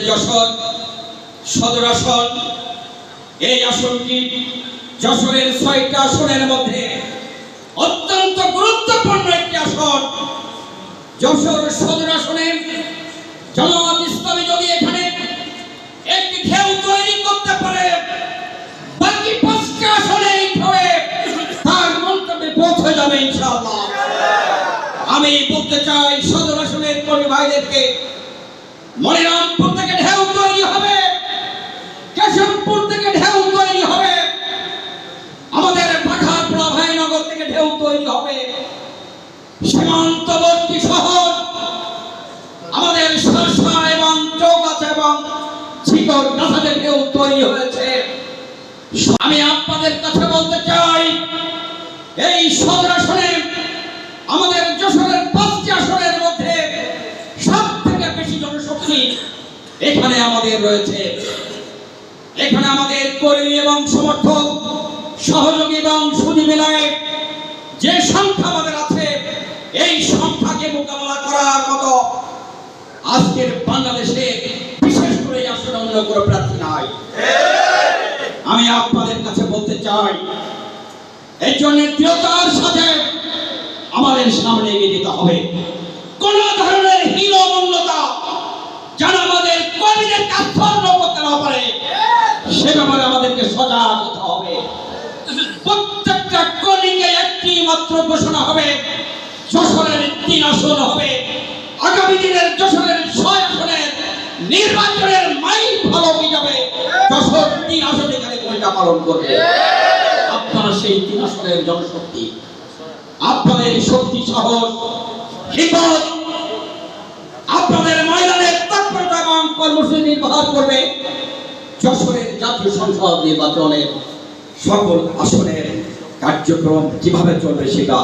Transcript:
যশোর সদর আসন, এই আসনটি যশোরের ছয়টা আসনের মধ্যে অত্যন্ত গুরুত্বপূর্ণ একটি আসন। যশোর সদর আসনে জামাত ইসলামী যদি এখানে একটি ঢেউ তৈরি করতে পারে, বাকি পাঁচটা আসনে এই ঢেউয়ে তার মন্তব্যে পৌঁছে যাবে ইনশাআল্লাহ। আমি বলতে চাই, সদর আসনের কর্মী ভাইদেরকে মনিরামপুর থেকে ঢেউ তৈরি হবে কেশবপুর থেকে ঢেউ তৈরি হবে আমাদের পাখারপুরা ভাইনগর থেকে ঢেউ তৈরি হবে। সীমান্তবর্তী শহর, আমাদের সরসা এবং চৌগাছা এবং শিকড় তৈরি হয়েছে। আমি আপনাদের কাছে বলতে চাই, এই সদর আসনে, আমাদের যশোরের পাঁচটি আসনের মধ্যে সব থেকে বেশি জনশক্তি এখানে আমাদের রয়েছে। এখানে আমাদের কর্মী এবং সমর্থক, সহযোগী এবং সুদী মিলায় যে সংখ্যা আমাদের আছে, এই সংখ্যাকে মোকাবেলা করার মতো আজকের বাংলাদেশে বিশেষ করে আসলে অন্য কোনো প্রার্থী নাই। আমি আপনাদের কাছে বলতে চাই এই জন্য দৃঢ়তার সাথে আমাদের সামনে এগিয়ে যেতে হবে। কোন ধরনের হীনমন্যতা যেন আমাদের কর্মীদের কাজকর্ম করতে না পারে, সে ব্যাপারে আমাদেরকে সজাগ হতে হবে প্রত্যেকটা কর্মীকে একটি ঘোষণা হবে, যশোরের তিন আসন হবে। আগামী দিনের যশোরের ছয় আসনের নির্বাচনের মাইল ফলক হিসাবে যশোর তিন আসন এখানে ভূমিকা পালন করবে। আপনারা সেই তিন আসনের জনশক্তি, আপনাদের শক্তি সাহস হিম্মত আপনাদের ময়দানের তৎপরতা এবং কর্মসূচি নির্বাহ করবে যশোরের জাতীয় সংসদ নির্বাচনের সকল আসনের কার্যক্রম কীভাবে চলবে সেটা